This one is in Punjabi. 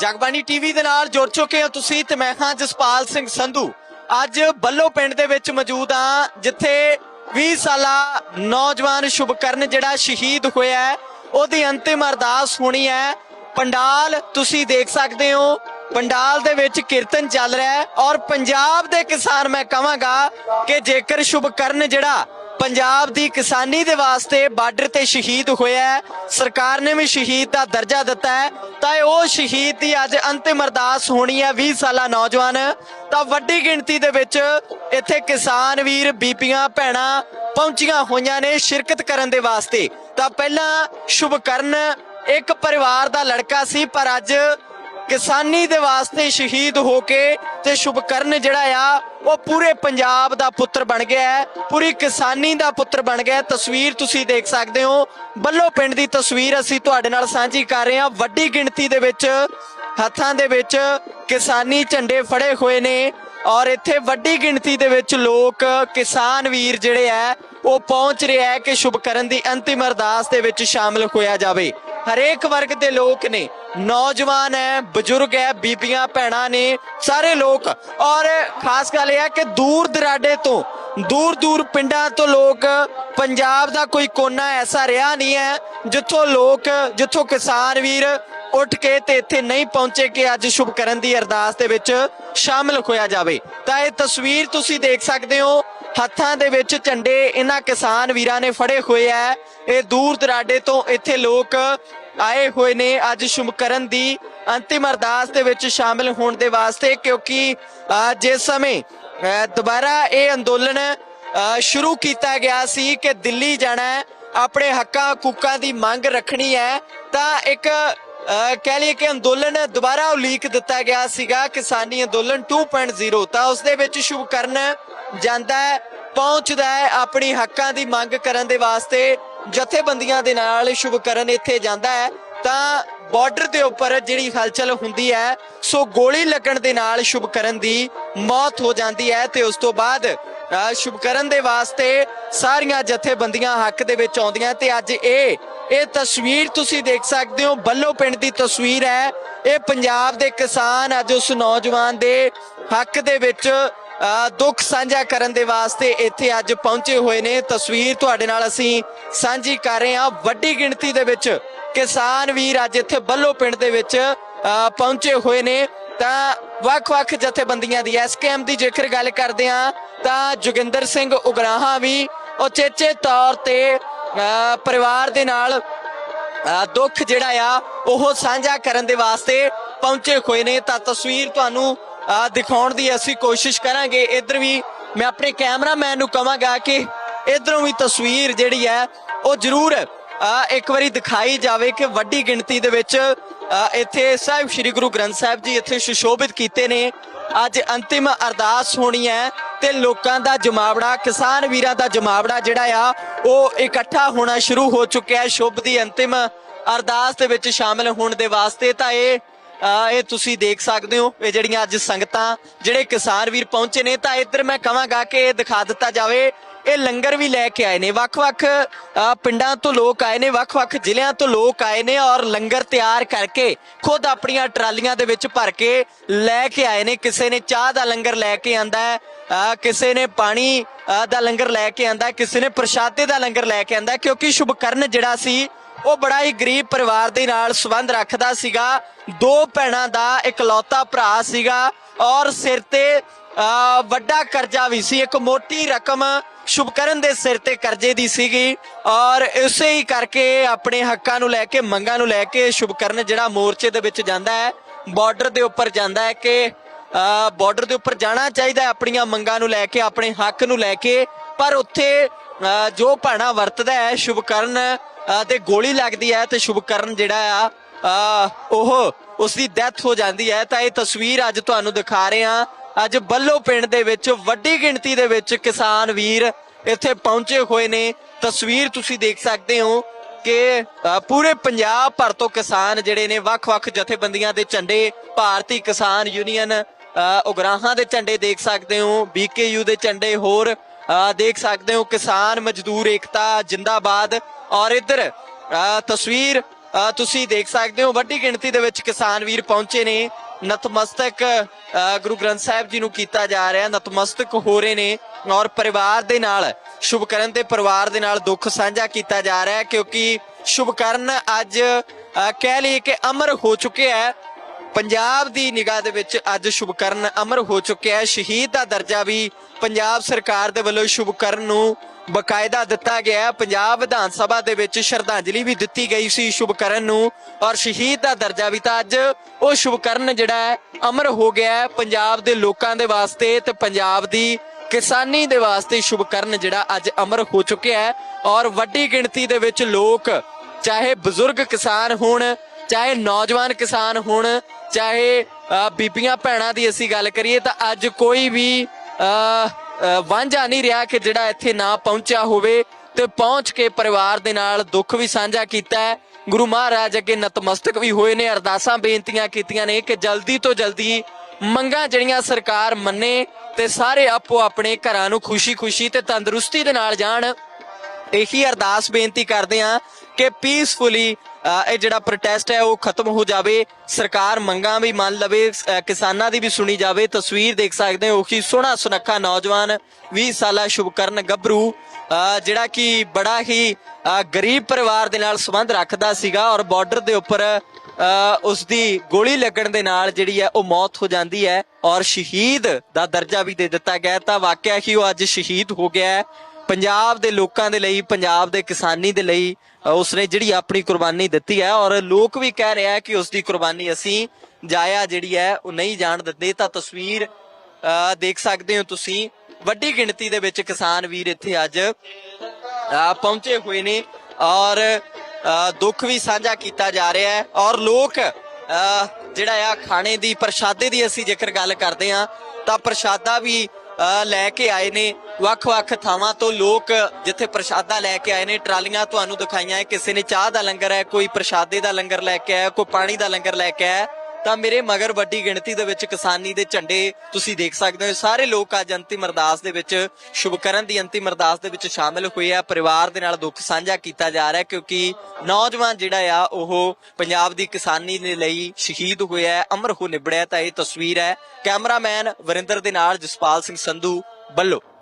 ਜਗਬਾਣੀ ਟੀਵੀ ਦੇ ਨਾਲ ਜੁੜ ਚੁੱਕੇ ਹੋ ਤੁਸੀਂ ਤੇ ਮੈਂ ਹਾਂ ਜਸਪਾਲ ਸਿੰਘ ਸੰਧੂ। ਅੱਜ ਬੱਲੋ ਪਿੰਡ ਦੇ ਵਿੱਚ ਮੌਜੂਦ ਹਾਂ, ਜਿੱਥੇ 20 ਸਾਲਾ ਨੌਜਵਾਨ ਸ਼ੁਭਕਰਨ ਜਿਹੜਾ ਸ਼ਹੀਦ ਹੋਇਆ ਹੈ, ਉਹਦੀ ਅੰਤਿਮ ਅਰਦਾਸ ਹੋਣੀ ਹੈ। ਪੰਡਾਲ, ਤੁਸੀਂ ਦੇਖ ਸਕਦੇ ਹੋ, ਪੰਡਾਲ ਦੇ ਵਿੱਚ ਕੀਰਤਨ ਚੱਲ ਰਿਹਾ ਹੈ ਔਰ ਪੰਜਾਬ ਦੇ ਕਿਸਾਨ ਮੈਂ ਕਹਾਂਗਾ ਕਿ ਜੇਕਰ ਸ਼ੁਭਕਰਨ ਜਿਹੜਾ ਪੰਜਾਬ ਦੀ ਕਿਸਾਨੀ ਦੇ ਵਾਸਤੇ ਬਾਰਡਰ ਤੇ ਸ਼ਹੀਦ ਹੋਇਆ ਹੈ। ਸਰਕਾਰ ਨੇ ਵੀ ਸ਼ਹੀਦ ਦਾ ਦਰਜਾ ਦਿੱਤਾ ਹੈ। ਤਾਂ ਇਹ ਉਹ ਸ਼ਹੀਦ ਦੀ ਅੱਜ ਅੰਤਿਮ ਅਰਦਾਸ ਹੋਣੀ ਹੈ 20 ਸਾਲਾ ਨੌਜਵਾਨ। ਤਾਂ ਵੱਡੀ ਗਿਣਤੀ ਦੇ ਵਿੱਚ ਇੱਥੇ ਕਿਸਾਨ ਵੀਰ, ਬੀਬੀਆਂ, ਭੈਣਾਂ ਪਹੁੰਚੀਆਂ ਹੋਈਆਂ ਨੇ ਸ਼ਿਰਕਤ ਕਰਨ ਦੇ ਵਾਸਤੇ। ਤਾਂ ਪਹਿਲਾਂ ਸ਼ੁਭਕਰਨ ਇੱਕ ਪਰਿਵਾਰ ਦਾ ਲੜਕਾ ਸੀ, ਪਰ ਅੱਜ ਕਿਸਾਨੀ ਦੇ ਵਾਸਤੇ ਸ਼ਹੀਦ ਹੋ ਕੇ ਤੇ ਸ਼ੁਭਕਰਨ ਜਿਹੜਾ ਆ, ਉਹ ਪੂਰੇ ਪੰਜਾਬ ਦਾ ਪੁੱਤਰ ਬਣ ਗਿਆ ਹੈ, ਪੂਰੀ ਕਿਸਾਨੀ ਦਾ ਪੁੱਤਰ ਬਣ ਗਿਆ ਤਸਵੀਰ ਤੁਸੀਂ ਦੇਖ ਸਕਦੇ ਹੋ। ਬੱਲੋ ਪਿੰਡ ਦੀ ਤਸਵੀਰ ਅਸੀਂ ਤੁਹਾਡੇ ਨਾਲ ਸਾਂਝੀ ਕਰ ਰਹੇ ਹਾਂ। ਵੱਡੀ ਗਿਣਤੀ ਦੇ ਵਿੱਚ, ਹੱਥਾਂ ਦੇ ਵਿੱਚ ਕਿਸਾਨੀ ਝੰਡੇ ਫੜੇ ਹੋਏ ਨੇ। ਔਰ ਇੱਥੇ ਵੱਡੀ ਗਿਣਤੀ ਦੇ ਵਿੱਚ ਲੋਕ, ਕਿਸਾਨ ਵੀਰ ਜਿਹੜੇ ਆ ਉਹ ਪਹੁੰਚ ਰਿਹਾ ਹੈ ਕਿ ਸ਼ੁਭਕਰਨ ਦੀ ਅੰਤਿਮ ਅਰਦਾਸ ਦੇ ਵਿੱਚ ਸ਼ਾਮਲ ਹੋਇਆ ਜਾਵੇ। ਹਰੇਕ ਵਰਗ ਦੇ ਲੋਕ ਨੇ। ਨੌਜਵਾਨ ਹੈ, ਬਜ਼ੁਰਗ ਹੈ, ਬੀਬੀਆਂ, ਭੈਣਾਂ ਨੇ, ਸਾਰੇ ਲੋਕ। ਔਰ ਖਾਸ ਗੱਲ ਇਹ ਹੈ ਕਿ ਦੂਰ ਦਰਾਡੇ ਤੋਂ, ਦੂਰ ਦੂਰ ਪਿੰਡਾਂ ਤੋਂ ਲੋਕ, ਪੰਜਾਬ ਦਾ ਕੋਈ ਕੋਨਾ ਐਸਾ ਰਿਹਾ ਨਹੀਂ ਹੈ, ਜਿੱਥੋਂ ਲੋਕ, ਜਿੱਥੋਂ ਕਿਸਾਨ ਵੀਰ ਉੱਠ ਕੇ ਤੇ ਇੱਥੇ ਨਹੀਂ ਪਹੁੰਚੇ ਕਿ ਅੱਜ ਸ਼ੁਭਕਰਨ ਦੀ ਅਰਦਾਸ ਦੇ ਵਿੱਚ ਸ਼ਾਮਲ ਹੋਇਆ ਜਾਵੇ। ਤਾਂ ਇਹ ਤਸਵੀਰ ਤੁਸੀਂ ਦੇਖ ਸਕਦੇ ਹੋ, ਹੱਥਾਂ ਦੇ ਵਿੱਚ ਝੰਡੇ ਇਹਨਾਂ ਕਿਸਾਨ ਵੀਰਾਂ ਨੇ ਫੜੇ ਹੋਏ ਆ ਇਹ ਦੂਰ ਦਰਾਡੇ ਤੋਂ ਇੱਥੇ ਲੋਕ ਆਏ ਹੋਏ ਨੇ ਅੱਜ ਸ਼ੁਭਕਰਨ ਦੀ ਅੰਤਿਮ ਅਰਦਾਸ ਦੇ ਵਿੱਚ ਸ਼ਾਮਿਲ ਹੋਣ ਦੇ ਵਾਸਤੇ, ਕਿਉਂਕਿ ਜਿਸ ਸਮੇਂ ਦੁਬਾਰਾ ਇਹ ਅੰਦੋਲਨ ਸ਼ੁਰੂ ਕੀਤਾ ਗਿਆ ਸੀ ਕਿ ਦਿੱਲੀ ਜਾਣਾ ਹੈ, ਆਪਣੇ ਹੱਕਾਂ ਹਕੂਕਾਂ ਦੀ ਮੰਗ ਰੱਖਣੀ ਹੈ, ਤਾਂ ਇੱਕ ਕਹਿ ਲਈਏ ਕਿ ਅੰਦੋਲਨ ਦੁਬਾਰਾ ਉਲੀਕ ਦਿੱਤਾ ਗਿਆ ਸੀਗਾ, ਕਿਸਾਨੀ ਅੰਦੋਲਨ 2.0 ਤਾਂ ਉਸ ਦੇ ਵਿੱਚ ਸ਼ੁਭਕਰਨ ਜਾਂਦਾ ਹੈ, ਪਹੁੰਚਦਾ ਹੈ, ਆਪਣੀ ਹੱਕਾਂ ਦੀ ਮੰਗ ਕਰਨ ਦੇ ਵਾਸਤੇ। ਜਥੇਬੰਦੀਆਂ ਦੇ ਨਾਲ ਸ਼ੁਭਕਰਨ ਇੱਥੇ ਜਾਂਦਾ ਹੈ, ਤਾਂ ਬਾਰਡਰ ਦੇ ਉੱਪਰ ਜਿਹੜੀ ਹਲਚਲ ਹੁੰਦੀ ਹੈ, ਸੋ ਗੋਲੀ ਲੱਗਣ ਦੇ ਨਾਲ ਸ਼ੁਭਕਰਨ ਦੀ ਮੌਤ ਹੋ ਜਾਂਦੀ ਹੈ ਤੇ ਉਸ ਤੋਂ ਬਾਅਦ ਅਹ ਸ਼ੁਭਕਰਨ ਦੇ ਵਾਸਤੇ ਸਾਰੀਆਂ ਜਥੇਬੰਦੀਆਂ ਹੱਕ ਦੇ ਵਿੱਚ ਆਉਂਦੀਆਂ ਤੇ ਅੱਜ ਇਹ ਇਹ ਤਸਵੀਰ ਤੁਸੀਂ ਦੇਖ ਸਕਦੇ ਹੋ, ਬੱਲੋ ਪਿੰਡ ਦੀ ਤਸਵੀਰ ਹੈ। ਇਹ ਪੰਜਾਬ ਦੇ ਕਿਸਾਨ ਅੱਜ ਉਸ ਨੌਜਵਾਨ ਦੇ ਹੱਕ ਦੇ ਵਿੱਚ ਦੁੱਖ ਸਾਂਝਾ ਕਰਨ ਦੇ ਵਾਸਤੇ ਇੱਥੇ ਅੱਜ ਪਹੁੰਚੇ ਹੋਏ ਨੇ। ਤਸਵੀਰ ਤੁਹਾਡੇ ਨਾਲ ਅਸੀਂ ਸਾਂਝੀ ਕਰ ਰਹੇ ਹਾਂ। ਵੱਡੀ ਗਿਣਤੀ ਦੇ ਵਿੱਚ ਕਿਸਾਨ ਵੀਰ ਅੱਜ ਇੱਥੇ ਬੱਲੋ ਪਿੰਡ ਦੇ ਵਿੱਚ ਪਹੁੰਚੇ ਹੋਏ ਨੇ। ਤਾਂ ਵੱਖ-ਵੱਖ ਜਥੇਬੰਦੀਆਂ ਦੀ ਐਸਕੇਐਮ ਦੀ ਜੇਕਰ ਗੱਲ ਕਰਦੇ ਹਾਂ, ਤਾਂ ਜੋਗਿੰਦਰ ਸਿੰਘ ਉਗਰਾਹਾਂ ਵੀ ਉਚੇਚੇ ਤੌਰ ਤੇ ਪਰਿਵਾਰ ਦੇ ਨਾਲ ਦੁੱਖ ਜਿਹੜਾ ਆ, ਉਹ ਸਾਂਝਾ ਕਰਨ ਦੇ ਵਾਸਤੇ ਪਹੁੰਚੇ ਹੋਏ ਨੇ। ਤਾਂ ਤਸਵੀਰ ਤੁਹਾਨੂੰ ਦਿਖਾਉਣ ਦੀ ਅਸੀਂ ਕੋਸ਼ਿਸ਼ ਕਰਾਂਗੇ। ਇੱਧਰ ਵੀ ਮੈਂ ਆਪਣੇ ਕੈਮਰਾਮੈਨ ਨੂੰ ਕਹਾਂਗਾ ਕਿ ਇਧਰੋਂ ਵੀ ਤਸਵੀਰ ਜਿਹੜੀ ਹੈ, ਉਹ ਜ਼ਰੂਰ ਇੱਕ ਵਾਰੀ ਦਿਖਾਈ ਜਾਵੇ ਕਿ ਵੱਡੀ ਗਿਣਤੀ ਦੇ ਵਿੱਚ ਇੱਥੇ ਸਾਹਿਬ ਸ੍ਰੀ ਗੁਰੂ ਗ੍ਰੰਥ ਸਾਹਿਬ ਜੀ ਇੱਥੇ ਸੁਸ਼ੋਭਿਤ ਕੀਤੇ ਨੇ। ਅੱਜ ਅੰਤਿਮ ਅਰਦਾਸ ਹੋਣੀ ਹੈ ਤੇ ਲੋਕਾਂ ਦਾ ਜਮਾਵੜਾ, ਕਿਸਾਨ ਵੀਰਾਂ ਦਾ ਜਮਾਵੜਾ ਜਿਹੜਾ ਆ, ਉਹ ਇਕੱਠਾ ਹੋਣਾ ਸ਼ੁਰੂ ਹੋ ਚੁੱਕਿਆ ਹੈ। ਸ਼ੁਭ ਦੀ ਅੰਤਿਮ ਅਰਦਾਸ ਦੇ ਵਿੱਚ ਸ਼ਾਮਲ ਹੋਣ ਦੇ ਵਾਸਤੇ ਤਾਂ ਇਹ ਇਹ ਤੁਸੀਂ ਦੇਖ ਸਕਦੇ ਹੋ, ਇਹ ਜਿਹੜੀਆਂ ਅੱਜ ਸੰਗਤਾਂ, ਜਿਹੜੇ ਕਿਸਾਨ ਵੀਰ ਪਹੁੰਚੇ ਨੇ, ਤਾਂ ਇੱਧਰ ਮੈਂ ਕਹਾਂਗਾ ਕਿ ਇਹ ਦਿਖਾ ਦਿੱਤਾ ਜਾਵੇ, ਇਹ ਲੰਗਰ ਵੀ ਲੈ ਕੇ ਆਏ ਨੇ। ਵੱਖ-ਵੱਖ ਪਿੰਡਾਂ ਤੋਂ ਲੋਕ ਆਏ ਨੇ, ਵੱਖ-ਵੱਖ ਜ਼ਿਲ੍ਹਿਆਂ ਤੋਂ ਲੋਕ ਆਏ ਨੇ ਔਰ ਲੰਗਰ ਤਿਆਰ ਕਰਕੇ ਖੁਦ ਆਪਣੀਆਂ ਟਰਾਲੀਆਂ ਦੇ ਵਿੱਚ ਭਰ ਕੇ ਲੈ ਕੇ ਆਏ ਨੇ। ਕਿਸੇ ਨੇ ਚਾਹ ਦਾ ਲੰਗਰ ਲੈ ਕੇ ਆਂਦਾ ਹੈ ਕਿਸੇ ਨੇ ਪਾਣੀ ਦਾ ਲੰਗਰ ਲੈ ਕੇ ਆਂਦਾ ਕਿਸੇ ਨੇ ਪ੍ਰਸ਼ਾਦੇ ਦਾ ਲੰਗਰ ਲੈ ਕੇ ਆਂਦਾ ਕਿਉਂਕਿ ਸ਼ੁਭਕਰਨ ਜਿਹੜਾ ਸੀ ਉਹ ਬੜਾ ਹੀ ਗਰੀਬ ਪਰਿਵਾਰ ਦੇ ਨਾਲ ਸੰਬੰਧ ਰੱਖਦਾ ਸੀਗਾ। ਦੋ ਭੈਣਾਂ ਦਾ ਇਕਲੌਤਾ ਭਰਾ ਸੀਗਾ ਔਰ ਸਿਰ ਤੇ ਵੱਡਾ ਕਰਜ਼ਾ ਵੀ ਸੀ। ਇੱਕ ਮੋਟੀ ਰਕਮ ਸ਼ੁਭਕਰਨ ਦੇ ਸਿਰ ਤੇ ਕਰਜ਼ੇ ਦੀ ਸੀਗੀ ਔਰ ਇਸੇ ਹੀ ਕਰਕੇ ਆਪਣੇ ਹੱਕਾਂ ਨੂੰ ਲੈ ਕੇ, ਮੰਗਾਂ ਨੂੰ ਲੈ ਕੇ ਸ਼ੁਭਕਰਨ ਜਿਹੜਾ ਮੋਰਚੇ ਦੇ ਵਿੱਚ ਜਾਂਦਾ ਹੈ ਬਾਰਡਰ ਦੇ ਉੱਪਰ ਜਾਂਦਾ ਹੈ ਕਿ ਬਾਰਡਰ ਦੇ ਉੱਪਰ ਜਾਣਾ ਚਾਹੀਦਾ ਹੈ ਆਪਣੀਆਂ ਮੰਗਾਂ ਨੂੰ ਲੈ ਕੇ, ਆਪਣੇ ਹੱਕ ਨੂੰ ਲੈ ਕੇ। ਪਰ ਉੱਥੇ, ਅਹ, ਜੋ ਭਾਣਾ ਵਰਤਦਾ ਹੈ ਸ਼ੁਭਕਰਨ ਤੇ ਗੋਲੀ ਲੱਗਦੀ ਹੈ ਤੇ ਸ਼ੁਭਕਰਨ ਜਿਹੜਾ ਆ ਉਹ ਉਸ ਦੀ ਡੈਥ ਹੋ ਜਾਂਦੀ ਹੈ। ਤਾਂ ਇਹ ਤਸਵੀਰ ਅੱਜ ਤੁਹਾਨੂੰ ਦਿਖਾ ਰਹੇ ਹਾਂ। ਅੱਜ ਬੱਲੋ ਪਿੰਡ ਦੇ ਵਿੱਚ, ਵੱਡੀ ਗਿਣਤੀ ਦੇ ਵਿੱਚ ਕਿਸਾਨ ਵੀਰ ਇੱਥੇ ਪਹੁੰਚੇ ਹੋਏ ਨੇ। ਤਸਵੀਰ ਤੁਸੀਂ ਦੇਖ ਸਕਦੇ ਹੋ ਕਿ ਪੂਰੇ ਪੰਜਾਬ ਭਰ ਤੋਂ ਕਿਸਾਨ ਜਿਹੜੇ ਨੇ, ਵੱਖ-ਵੱਖ ਜਥੇਬੰਦੀਆਂ ਦੇ ਝੰਡੇ ਭਾਰਤੀ ਕਿਸਾਨ ਯੂਨੀਅਨ ਉਗਰਾਹਾਂ ਦੇ ਝੰਡੇ ਦੇਖ ਸਕਦੇ ਹੋ, ਬੀਕੇਯੂ ਦੇ ਝੰਡੇ ਹੋਰ ਦੇਖ ਸਕਦੇ ਹੋ ਕਿਸਾਨ ਮਜ਼ਦੂਰ ਏਕਤਾ ਜਿੰਦਾਬਾਦ ਔਰ ਇੱਧਰ ਅ, ਤਸਵੀਰ ਤੁਸੀਂ ਦੇਖ ਸਕਦੇ ਹੋ ਵੱਡੀ ਗਿਣਤੀ ਦੇ ਵਿੱਚ ਕਿਸਾਨ ਵੀਰ ਪਹੁੰਚੇ ਨੇ। ਨਤਮਸਤਕ ਅ, ਗੁਰੂ ਗ੍ਰੰਥ ਸਾਹਿਬ ਜੀ ਨੂੰ ਕੀਤਾ ਜਾ ਰਿਹਾ ਨਤਮਸਤਕ ਹੋ ਰਹੇ ਨੇ ਔਰ ਪਰਿਵਾਰ ਦੇ ਨਾਲ ਸ਼ੁਭਕਰਨ ਦੇ ਪਰਿਵਾਰ ਦੇ ਨਾਲ ਦੁੱਖ ਸਾਂਝਾ ਕੀਤਾ ਜਾ ਰਿਹਾ ਹੈ ਕਿਉਂਕਿ ਸ਼ੁਭਕਰਨ ਅੱਜ ਅ, ਕਹਿ ਲਈਏ ਕਿ ਅਮਰ ਹੋ ਚੁੱਕਿਆ ਹੈ। ਪੰਜਾਬ ਦੀ ਨਿਗਾਹ ਦੇ ਵਿੱਚ ਅੱਜ ਸ਼ੁਭਕਰਨ ਅਮਰ ਹੋ ਚੁੱਕਿਆ ਹੈ। ਸ਼ਹੀਦ ਦਾ ਦਰਜਾ ਵੀ ਪੰਜਾਬ ਸਰਕਾਰ ਦੇ ਵੱਲੋਂ ਸ਼ੁਭਕਰਨ ਨੂੰ ਬਕਾਇਦਾ ਦਿੱਤਾ ਗਿਆ ਹੈ। ਪੰਜਾਬ ਵਿਧਾਨ ਸਭਾ ਦੇ ਵਿੱਚ ਸ਼ਰਧਾਂਜਲੀ ਵੀ ਦਿੱਤੀ ਗਈ ਸੀ ਸ਼ੁਭਕਰਨ ਨੂੰ ਔਰ ਸ਼ਹੀਦ ਦਾ ਦਰਜਾ ਵੀ ਤਾਂ ਅੱਜ ਉਹ ਸ਼ੁਭਕਰਨ ਜਿਹੜਾ ਹੈ, ਅਮਰ ਹੋ ਗਿਆ ਹੈ ਪੰਜਾਬ ਦੇ ਲੋਕਾਂ ਦੇ ਵਾਸਤੇ ਤੇ ਪੰਜਾਬ ਦੀ ਕਿਸਾਨੀ ਦੇ ਵਾਸਤੇ ਸ਼ੁਭਕਰਨ ਜਿਹੜਾ ਅੱਜ ਅਮਰ ਹੋ ਚੁੱਕਿਆ ਹੈ। ਔਰ ਵੱਡੀ ਗਿਣਤੀ ਦੇ ਵਿੱਚ ਲੋਕ, ਚਾਹੇ ਬਜ਼ੁਰਗ ਕਿਸਾਨ ਹੋਣ ਚਾਹੇ ਨੌਜਵਾਨ ਕਿਸਾਨ ਹੋਣ ਚਾਹੇ ਬੀਬੀਆਂ ਭੈਣਾਂ ਦੀ ਅਸੀਂ ਗੱਲ ਕਰੀਏ ਤਾਂ ਅੱਜ ਕੋਈ ਵੀ ਅ, ਵਾਂਝਾ ਨਹੀਂ ਰਿਹਾ ਕਿ ਜਿਹੜਾ ਇੱਥੇ ਨਾ ਪਹੁੰਚਿਆ ਹੋਵੇ ਤੇ ਪਹੁੰਚ ਕੇ ਪਰਿਵਾਰ ਦੇ ਨਾਲ ਦੁੱਖ ਵੀ ਸਾਂਝਾ ਕੀਤਾ ਹੈ। ਗੁਰੂ ਮਹਾਰਾਜ ਅੱਗੇ ਨਤਮਸਤਕ ਵੀ ਹੋਏ ਨੇ ਅਰਦਾਸਾਂ ਬੇਨਤੀਆਂ ਕੀਤੀਆਂ ਨੇ ਕਿ ਜਲਦੀ ਤੋਂ ਜਲਦੀ ਮੰਗਾਂ ਜਿਹੜੀਆਂ ਸਰਕਾਰ ਮੰਨੇ ਤੇ ਸਾਰੇ ਆਪੋ ਆਪਣੇ ਘਰਾਂ ਨੂੰ ਖੁਸ਼ੀ-ਖੁਸ਼ੀ ਤੇ ਤੰਦਰੁਸਤੀ ਦੇ ਨਾਲ ਜਾਣ। ਇਹੀ ਅਰਦਾਸ ਬੇਨਤੀ ਕਰਦੇ ਆ ਕਿ ਪੀਸਫੁਲੀ ਇਹ ਜਿਹੜਾ ਪ੍ਰੋਟੈਸਟ ਹੈ ਉਹ ਖਤਮ ਹੋ ਜਾਵੇ। ਸਰਕਾਰ ਮੰਗਾਂ ਵੀ ਮੰਨ ਲਵੇ ਕਿਸਾਨਾਂ ਦੀ ਵੀ ਸੁਣੀ ਜਾਵੇ। ਤਸਵੀਰ ਦੇਖ ਸਕਦੇ ਹੋ ਉਹੀ ਸੋਹਣਾ ਸੁਨੱਖਾ ਨੌਜਵਾਨ 20 ਸਾਲਾ ਸ਼ੁਭਕਰਨ ਗੱਭਰੂ ਜਿਹੜਾ ਕਿ ਬੜਾ ਹੀ ਅ, ਗਰੀਬ ਪਰਿਵਾਰ ਦੇ ਨਾਲ ਸੰਬੰਧ ਰੱਖਦਾ ਸੀਗਾ ਔਰ ਬਾਰਡਰ ਦੇ ਉੱਪਰ ਅ, ਉਸ ਦੀ ਗੋਲੀ ਲੱਗਣ ਦੇ ਨਾਲ ਜਿਹੜੀ ਹੈ ਉਹ ਮੌਤ ਹੋ ਜਾਂਦੀ ਹੈ ਔਰ ਸ਼ਹੀਦ ਦਾ ਦਰਜਾ ਵੀ ਦੇ ਦਿੱਤਾ ਗਿਆ ਤਾਂ ਵਾਕਿਆ ਹੀ ਉਹ ਅੱਜ ਸ਼ਹੀਦ ਹੋ ਗਿਆ ਹੈ। ਪੰਜਾਬ ਦੇ ਲੋਕਾਂ ਦੇ ਲਈ, ਪੰਜਾਬ ਦੇ ਕਿਸਾਨੀ ਦੇ ਲਈ ਉਸਨੇ ਜਿਹੜੀ ਆਪਣੀ ਕੁਰਬਾਨੀ ਦਿੱਤੀ ਹੈ ਔਰ ਲੋਕ ਵੀ ਕਹਿ ਰਿਹਾ ਹੈ ਕਿ ਉਸ ਦੀ ਕੁਰਬਾਨੀ ਅਸੀਂ ਜਾਇਆ ਜਿਹੜੀ ਹੈ, ਉਹ ਨਹੀਂ ਜਾਣ ਦਿੰਦੇ। ਤਾਂ ਤਸਵੀਰ ਦੇਖ ਸਕਦੇ ਹੋ ਤੁਸੀਂ। ਵੱਡੀ ਗਿਣਤੀ ਦੇ ਵਿੱਚ ਕਿਸਾਨ ਵੀਰ ਇੱਥੇ ਅੱਜ ਪਹੁੰਚੇ ਹੋਏ ਨੇ ਔਰ ਦੁੱਖ ਵੀ ਸਾਂਝਾ ਕੀਤਾ ਜਾ ਰਿਹਾ ਹੈ ਔਰ ਲੋਕ ਜਿਹੜਾ ਆ, ਖਾਣੇ ਦੀ, ਪ੍ਰਸ਼ਾਦੇ ਦੀ ਅਸੀਂ ਜੇਕਰ ਗੱਲ ਕਰਦੇ ਆ ਤਾਂ ਪ੍ਰਸ਼ਾਦਾ ਵੀ ਲੈ ਕੇ ਆਏ ਨੇ। ਵੱਖ-ਵੱਖ ਥਾਵਾਂ ਤੋਂ ਲੋਕ ਜਿੱਥੇ ਪ੍ਰਸ਼ਾਦਾ ਲੈ ਕੇ ਆਏ ਨੇ, ਟਰਾਲੀਆਂ ਤੁਹਾਨੂੰ ਦਿਖਾਈਆਂ ਕਿਸੇ ਨੇ ਚਾਹ ਦਾ ਲੰਗਰ ਹੈ, ਕੋਈ ਪ੍ਰਸ਼ਾਦੇ ਦਾ ਲੰਗਰ ਲੈ ਕੇ ਆਇਆ, ਕੋਈ ਪਾਣੀ ਦਾ ਲੰਗਰ ਲੈ ਕੇ ਆਇਆ। ਤਾਂ ਮੇਰੇ ਮਗਰ ਵੱਡੀ ਗਿਣਤੀ ਦੇ ਵਿੱਚ ਕਿਸਾਨੀ ਦੇ ਝੰਡੇ ਤੁਸੀਂ ਦੇਖ ਸਕਦੇ ਹੋ। ਸਾਰੇ ਲੋਕ ਅੱਜ ਅੰਤਿਮ ਅਰਦਾਸ ਦੇ ਵਿੱਚ ਸ਼ੁਭਕਰਨ ਦੀ ਅੰਤਿਮ ਅਰਦਾਸ ਦੇ ਵਿੱਚ ਸ਼ਾਮਿਲ ਹੋਏ ਆ। ਪਰਿਵਾਰ ਦੇ ਨਾਲ ਦੁੱਖ ਸਾਂਝਾ ਕੀਤਾ ਜਾ ਰਿਹਾ ਕਿਉਂਕਿ ਨੌਜਵਾਨ ਜਿਹੜਾ ਆ, ਉਹ ਪੰਜਾਬ ਦੀ ਕਿਸਾਨੀ ਦੇ ਲਈ ਸ਼ਹੀਦ ਹੋਇਆ ਹੈ, ਅਮਰ ਹੋ ਨਿਬੜਿਆ ਤਾਂ ਇਹ ਤਸਵੀਰ ਹੈ। ਕੈਮਰਾਮੈਨ ਵਰਿੰਦਰ ਦੇ ਨਾਲ ਜਸਪਾਲ ਸਿੰਘ ਸੰਧੂ ਬੱਲੋ